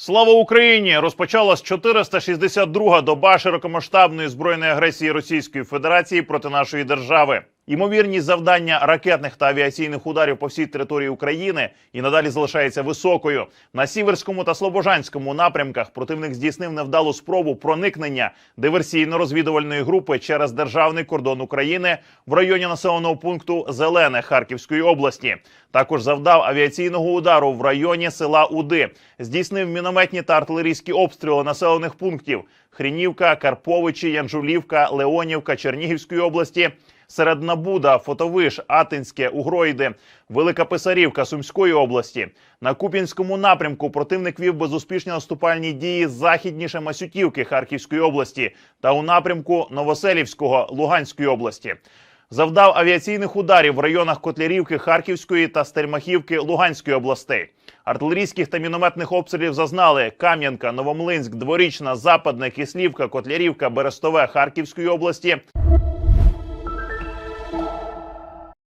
Слава Україні! Розпочалась 462-га доба широкомасштабної збройної агресії Російської Федерації проти нашої держави. Ймовірність завдання ракетних та авіаційних ударів по всій території України і надалі залишається високою. На сіверському та слобожанському напрямках противник здійснив невдалу спробу проникнення диверсійно-розвідувальної групи через державний кордон України в районі населеного пункту Зелене Харківської області. Також завдав авіаційного удару в районі села Уди, здійснив мінометні та артилерійські обстріли населених пунктів Хрінівка, Карповичі, Янжулівка, Леонівка Чернігівської області. Серед Набуда, Фотовиш, Атинське, Угройди, Велика Писарівка Сумської області. На Куп'янському напрямку противник вів безуспішні наступальні дії західніше Масютівки Харківської області та у напрямку Новоселівського Луганської області. Завдав авіаційних ударів в районах Котлярівки Харківської та Стельмахівки Луганської областей. Артилерійських та мінометних обстрілів зазнали Кам'янка, Новомлинськ, Дворічна, Западне, Кислівка, Котлярівка, Берестове Харківської області, you